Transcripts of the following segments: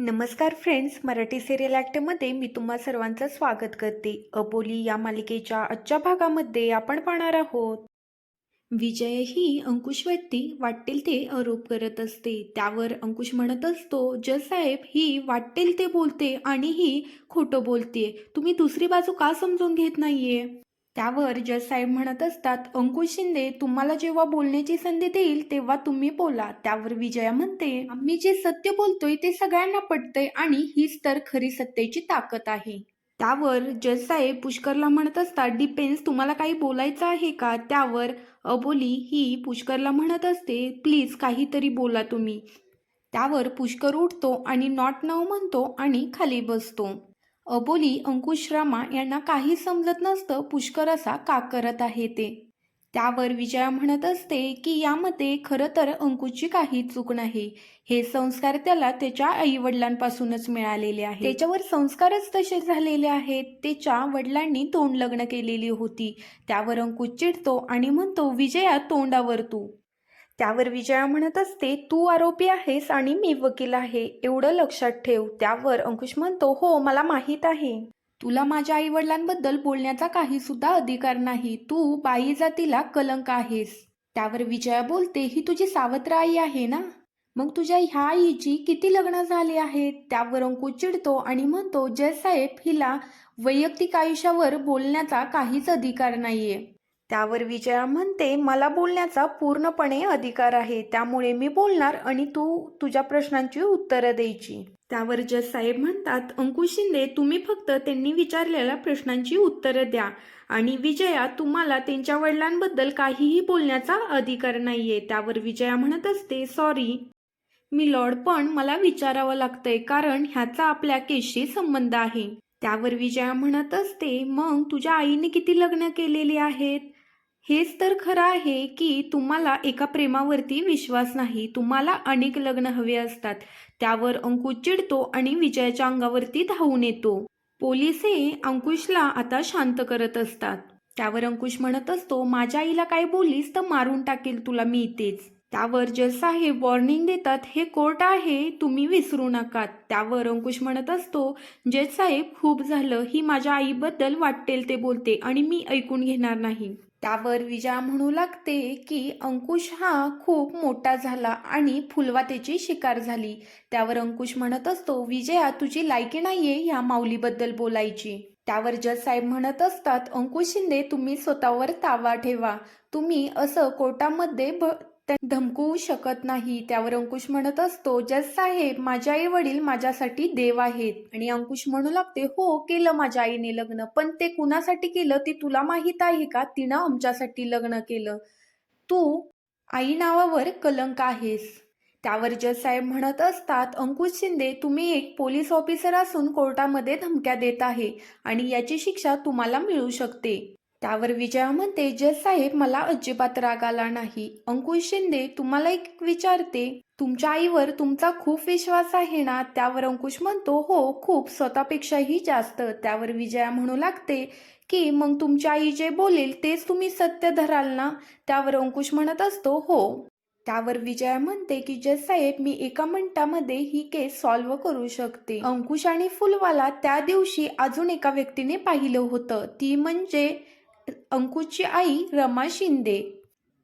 नमस्कार friends Marathi serial ॲक्टमध्ये मी तुम्हा सर्वांचं स्वागत करते. अबोली या मालिकेच्या आजच्या भागामध्ये आपण पाहणार आहोत. विजय ही अंकुशवरती वाटेल ते आरोप करत असते. त्यावर अंकुश म्हणत असतो जसाहेब ही वाटेल ते बोलते आणि ही खोटं बोलते. तुम्ही दुसरी बाजू का समजून घेत नाहीये? त्यावर जज साहेब म्हणत असतात अंकुश शिंदे तुम्हाला जेव्हा बोलण्याची संधी देईल तेव्हा तुम्ही बोला. त्यावर विजया म्हणते आम्ही जे सत्य बोलतोय ते सगळ्यांना पटतंय आणि हीच तर खरी सत्तेची ताकद आहे. त्यावर जज साहेब पुष्करला म्हणत असतात डिपेन्स तुम्हाला काही बोलायचं आहे का? त्यावर अबोली ही पुष्करला म्हणत असते प्लीज काहीतरी बोला तुम्ही. त्यावर पुष्कर उठतो आणि नॉट नाव म्हणतो आणि खाली बसतो. अबोली अंकुश रामा यांना काही समजत नसतं पुष्कर असा का करत आहे ते. त्यावर विजया म्हणत असते की यामध्ये खरं तर अंकुशची काही चूक नाही. हे संस्कार त्याला त्याच्या आई वडिलांपासूनच मिळालेले आहे त्याच्यावर संस्कारच तसे झालेले आहेत. त्याच्या वडिलांनी तोंड लग्न केलेली होती. त्यावर अंकुश चिडतो आणि म्हणतो विजया तोंडावर तू. त्यावर विजया म्हणत असते तू आरोपी आहेस आणि मी वकील आहे एवढं लक्षात ठेव त्यावर अंकुश म्हणतो हो मला माहीत आहे. तुला माझ्या आई वडिलांबद्दल बोलण्याचा काही सुद्धा अधिकार नाही तू बाई जातीला कलंक आहेस. त्यावर विजया बोलते ही तुझी सावत्र आई आहे ना? मग तुझ्या ह्या आईची किती लग्न झाली आहेत? त्यावर अंकुश चिडतो आणि म्हणतो जय साहेब हिला वैयक्तिक आयुष्यावर बोलण्याचा काहीच अधिकार नाहीये. त्यावर विजया म्हणते मला बोलण्याचा पूर्णपणे अधिकार आहे त्यामुळे मी बोलणार आणि तू तुझ्या प्रश्नांची उत्तरं द्यायची. त्यावर जज साहेब म्हणतात अंकुश शिंदे तुम्ही फक्त त्यांनी विचारलेल्या प्रश्नांची उत्तरं द्या आणि विजया तुम्हाला त्यांच्या वडिलांबद्दल काहीही बोलण्याचा अधिकार नाहीये. त्यावर विजया म्हणत असते सॉरी. मी लॉर्ड पण मला विचारावं लागतंय कारण ह्याचा आपल्या केसशी संबंध आहे. त्यावर विजया म्हणत असते मग तुझ्या आईने किती लग्न केलेली आहेत? हेच तर खरं आहे की तुम्हाला एका प्रेमावरती विश्वास नाही. तुम्हाला अनेक लग्न हवे असतात. त्यावर अंकुश चिडतो आणि विजयाच्या अंगावरती धावून येतो. पोलीस हे अंकुशला आता शांत करत असतात. त्यावर अंकुश म्हणत असतो माझ्या आईला काय बोलीस तर मारून टाकेल तुला मी इथेच. त्यावर जज साहेब वॉर्निंग देतात हे कोर्ट आहे तुम्ही विसरू नका. त्यावर अंकुश म्हणत असतो जज साहेब खूप झालं. ही माझ्या आईबद्दल वाटेल ते बोलते आणि मी ऐकून घेणार नाही. त्यावर विजया म्हणू लागते की अंकुश हा खूप मोठा झाला आणि फुलवा त्याची शिकार झाली. त्यावर अंकुश म्हणत असतो विजया तुझी लायकी नाहीये ह्या माऊलीबद्दल बोलायची. त्यावर जज साहेब म्हणत असतात अंकुश शिंदे तुम्ही स्वतःवर ताबा ठेवा. तुम्ही असं कोर्टामध्ये ब धमकवू शकत नाही. त्यावर अंकुश म्हणत असतो जज साहेब माझे आई वडील माझ्यासाठी देव आहेत. आणि अंकुश म्हणू लागते हो केलं माझ्या आईने लग्न पण ते कुणासाठी केलं ते तुला माहीत आहे का? तिनं आमच्यासाठी लग्न केलं. तू आई नावावर कलंक आहेस. त्यावर जज साहेब म्हणत असतात अंकुश शिंदे तुम्ही एक पोलीस ऑफिसर असून कोर्टामध्ये धमक्या देत आहे आणि याची शिक्षा तुम्हाला मिळू शकते. त्यावर विजया म्हणते जज साहेब मला अजिबात राग आला नाही. अंकुश शिंदे तुम्हाला एक विचारते. तुमच्या आईवर तुमचा खूप विश्वास आहे ना? त्यावर अंकुश म्हणतो हो खूप. स्वतःपेक्षाही जास्त. त्यावर विजया म्हणू लागते की मग तुमची आई जे बोलेल तेच तुम्ही सत्य धराल ना? त्यावर अंकुश म्हणत असतो हो. त्यावर विजया म्हणते की जज साहेब मी एका मिनिटामध्ये ही केस सॉल्व्ह करू शकते. अंकुश आणि फुलवाला त्या दिवशी अजून एका व्यक्तीने पाहिलं होतं. ती म्हणजे अंकुची आई रमा शिंदे.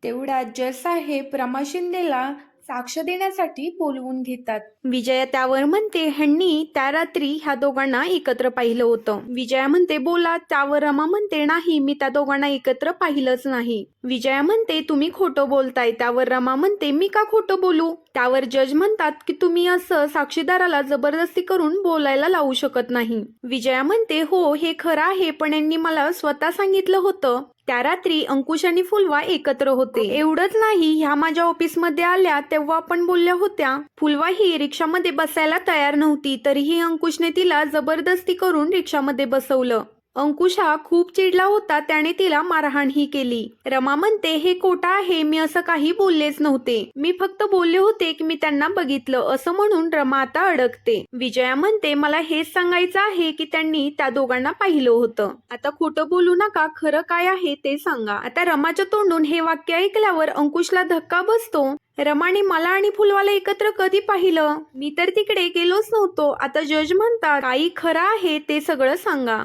तेवढ्यात जयसाहेब रमा शिंदेला साक्ष देण्यासाठी बोलवून घेतात. विजया त्यावर म्हणते ह्यांनी त्या रात्री ह्या दोघांना एकत्र पाहिलं होतं. विजया म्हणते बोला. त्यावर रमा म्हणते नाही मी त्या दोघांना एकत्र पाहिलंच नाही. विजया म्हणते तुम्ही खोटं बोलताय. त्यावर रमा म्हणते मी का खोटं बोलू? त्यावर जज म्हणतात की तुम्ही असं साक्षीदाराला जबरदस्ती करून बोलायला लावू शकत नाही. विजया म्हणते हो हे खरं आहे पण यांनी मला स्वतः सांगितलं होतं. त्या रात्री अंकुश आणि फुलवा एकत्र होते. एवढंच नाही ह्या माझ्या ऑफिसमध्ये आल्या तेव्हा आपण बोलल्या होत्या. फुलवा ही रिक्षामध्ये बसायला तयार नव्हती तरीही अंकुशने तिला जबरदस्ती करून रिक्षामध्ये बसवलं. अंकुश हा खूप चिडला होता त्याने तिला मारहाणही केली. रमा म्हणते हे खोटं आहे मी असं काही बोललेच नव्हते. मी फक्त बोलले होते की मी त्यांना बघितलं असं म्हणून रमा आता अडकते. विजया म्हणते मला हेच सांगायचं आहे की त्यांनी त्या दोघांना पाहिलं होतं. आता खोटं बोलू नका खरं काय आहे ते सांगा. आता रमाच्या तोंडून हे वाक्य ऐकल्यावर अंकुशला धक्का बसतो. रमाने मला आणि फुलवाला एकत्र कधी पाहिलं? मी तर तिकडे गेलोच नव्हतो. आता जज म्हणतात काही खरं आहे ते सगळं सांगा.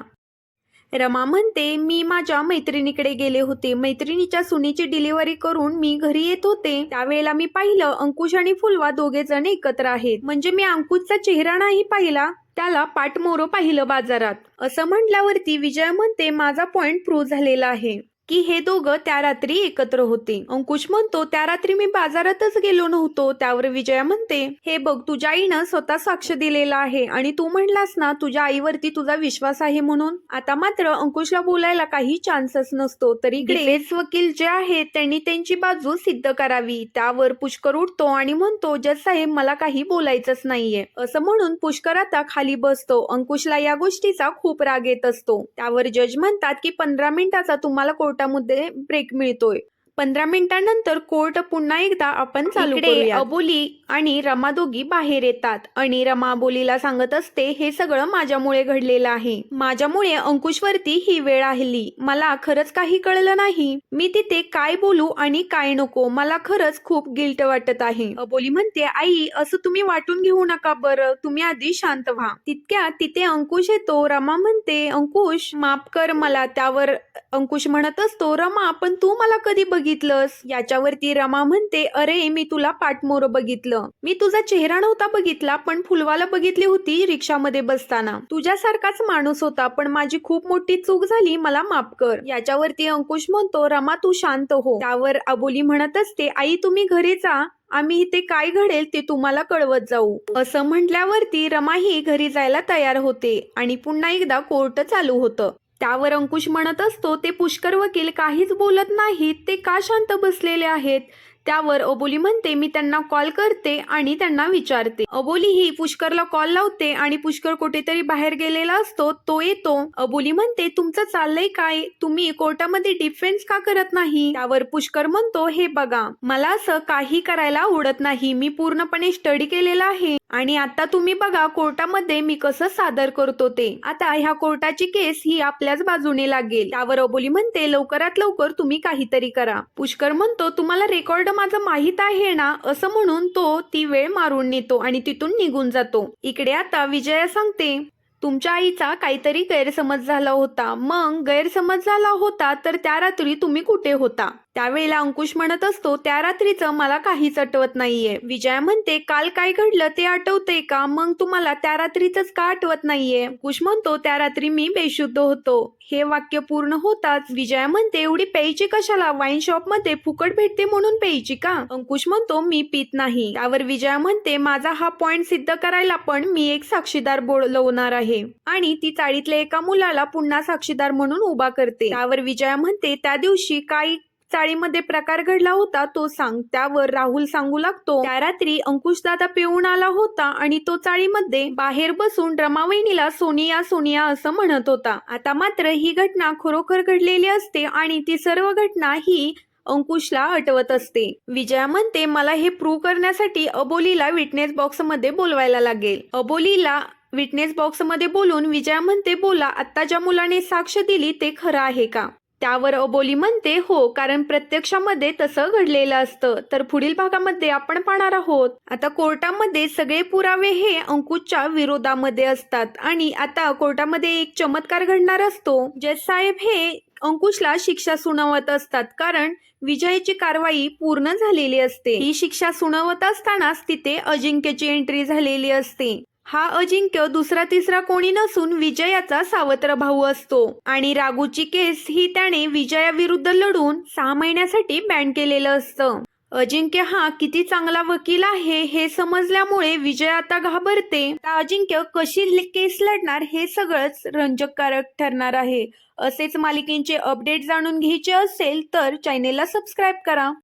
रमा म्हणते मी माझ्या मैत्रिणीकडे गेले होते. मैत्रिणीच्या सुनीची डिलिव्हरी करून मी घरी येत होते. त्यावेळेला मी पाहिलं अंकुश आणि फुलवा दोघे जण एकत्र आहेत. म्हणजे मी अंकुशचा चेहरा नाही पाहिला त्याला पाठमोरो पाहिलं बाजारात. असं म्हटल्यावरती विजय म्हणते माझा पॉइंट प्रूव्ह झालेला आहे. की हे दोघं त्या रात्री एकत्र होते. अंकुश म्हणतो त्या रात्री मी बाजारातच गेलो नव्हतो त्यावर विजया म्हणते हे बघ तुझ्या आईनं स्वतः साक्ष दिलेला आहे आणि तू म्हणलास ना तुझ्या आईवरती तुझा विश्वास आहे म्हणून. आता मात्र अंकुशला बोलायला काही चान्सच नसतो तरी डिफेन्स वकील जे आहेत त्यांनी त्यांची बाजू सिद्ध करावी. त्यावर पुष्कर उठतो आणि म्हणतो जज साहेब मला काही बोलायचंच नाहीये. असं म्हणून पुष्कर आता खाली बसतो. अंकुशला या गोष्टीचा खूप राग येत असतो. त्यावर जज म्हणतात की पंधरा मिनिटाचा तुम्हाला कोर्टामध्ये ब्रेक मिळतोय. पंधरा मिनिटांनंतर कोर्ट पुन्हा एकदा आपण चालू अबोली आणि रमा दोघी बाहेर येतात. आणि रमा अबोलीला सांगत असते हे सगळं माझ्यामुळे घडलेलं आहे. माझ्यामुळे अंकुशवरती ही वेळ आली. मला खरंच काही कळलं नाही. मी तिथे काय बोलू आणि काय नको? मला खरंच खूप गिल्ट वाटत आहे. अबोली म्हणते आई असं तुम्ही वाटून घेऊ नका बरं. तुम्ही आधी शांत व्हा. तितक्या तिथे अंकुश येतो. रमा म्हणते अंकुश माफ कर मला. त्यावर अंकुश म्हणत असतो रमा पण तू मला कधी बघितलंस? याच्यावरती रमा म्हणते अरे मी तुला पाठमोर बघितलं. मी तुझा चेहरा नव्हता बघितला पण फुलवाला बघितली होती रिक्षामध्ये बसताना. तुझ्यासारखाच माणूस होता पण माझी खूप मोठी चूक झाली मला माफ कर. याच्यावरती अंकुश म्हणतो रमा तू शांत हो. त्यावर अबोली म्हणत असते आई तुम्ही घरी जा. आम्ही इथे काय घडेल ते तुम्हाला कळवत जाऊ. असं म्हटल्यावरती रमाही घरी जायला तयार होते आणि पुन्हा एकदा कोर्ट चालू होतं. त्यावर अंकुश म्हणत असतो ते पुष्कर वकील काहीच बोलत नाहीत ते का शांत बसलेले आहेत? त्यावर अबोली म्हणते मी त्यांना कॉल करते आणि त्यांना विचारते. अबोली ही पुष्करला कॉल लावते आणि पुष्कर कुठेतरी बाहेर गेलेला असतो तो येतो. अबोली म्हणते तुमचं चाललंय काय? तुम्ही कोर्टामध्ये डिफेन्स का करत नाही? त्यावर पुष्कर म्हणतो हे बघा मला असं काही करायला आवडत नाही. मी पूर्णपणे स्टडी केलेला आहे. आणि आता तुम्ही बघा कोर्टामध्ये मी कसं सादर करतो ते. आता ह्या कोर्टाची केस ही आपल्याच बाजूने लागेल. त्यावर अबोली म्हणते लवकरात लवकर तुम्ही काहीतरी करा. पुष्कर म्हणतो तुम्हाला रेकॉर्ड माझं माहीत आहे ना? असं म्हणून तो ती वेळ मारून नेतो आणि तिथून निघून जातो. इकडे आता विजया सांगते तुमच्या आईचा काहीतरी गैरसमज झाला होता. मग गैरसमज झाला होता तर त्या रात्री तुम्ही कुठे होता? त्यावेळेला अंकुश म्हणत असतो त्या रात्रीचं मला काहीच आठवत नाहीये. विजया म्हणते काल काय घडलं ते आठवते का? मग तुम्हाला त्या रात्रीच का आठवत नाहीये? अंकुश म्हणतो त्या रात्री मी बेशुद्ध होतो. हे वाक्य पूर्ण होताच विजया म्हणते एवढी प्यायची कशाला? वाईन शॉपमध्ये फुकट भेटते म्हणून प्यायची का? अंकुश म्हणतो मी पित नाही. त्यावर विजया म्हणते माझा हा पॉइंट सिद्ध करायला पण मी एक साक्षीदार बोलवणार आहे. आणि ती चाळीतल्या एका मुलाला पुन्हा साक्षीदार म्हणून उभा करते. त्यावर विजया म्हणते त्या दिवशी काय चाळीमध्ये प्रकार घडला होता तो सांग त्यावर राहुल सांगू लागतो. त्या रात्री अंकुशदादा पिऊन आला होता आणि तो चाळीमध्ये बाहेर बसून रमावहिनीला सोनिया सोनिया असं म्हणत होता. आता मात्र ही घटना खरोखर घडलेली असते आणि ती सर्व घटना ही अंकुशला आठवत असते. विजया म्हणते मला हे प्रूव्ह करण्यासाठी अबोलीला विटनेस बॉक्समध्ये बोलवायला लागेल. अबोलीला विटनेस बॉक्समध्ये बोलून विजया म्हणते बोला आता ज्या मुलाने साक्ष दिली ते खरं आहे का? त्यावर अबोली म्हणते हो कारण प्रत्यक्षामध्ये तसं घडलेलं असतं. तर पुढील भागामध्ये आपण पाहणार आहोत. आता कोर्टामध्ये सगळे पुरावे हे अंकुशच्या विरोधामध्ये असतात आणि आता कोर्टामध्ये एक चमत्कार घडणार असतो. जज साहेब हे अंकुशला शिक्षा सुनावत असतात कारण विजयची कारवाई पूर्ण झालेली असते. ही शिक्षा सुनावत असतानाच तिथे अजिंक्यची एंट्री झालेली असते. हा अजिंक्य दुसरा तिसरा कोणी नसून विजयाचा सावत्र भाऊ असतो. आणि रागूची केस ही त्याने विजयाविरुद्ध लढून सहा महिन्यासाठी बॅन केलेलं असतं. अजिंक्य हा किती चांगला वकील आहे हे समजल्यामुळे विजय आता घाबरते. अजिंक्य कशी केस लढणार हे सगळंच रंजककारक ठरणार आहे. असेच मालिकेंचे अपडेट जाणून घ्यायचे असेल तर चॅनेलला सबस्क्राईब करा.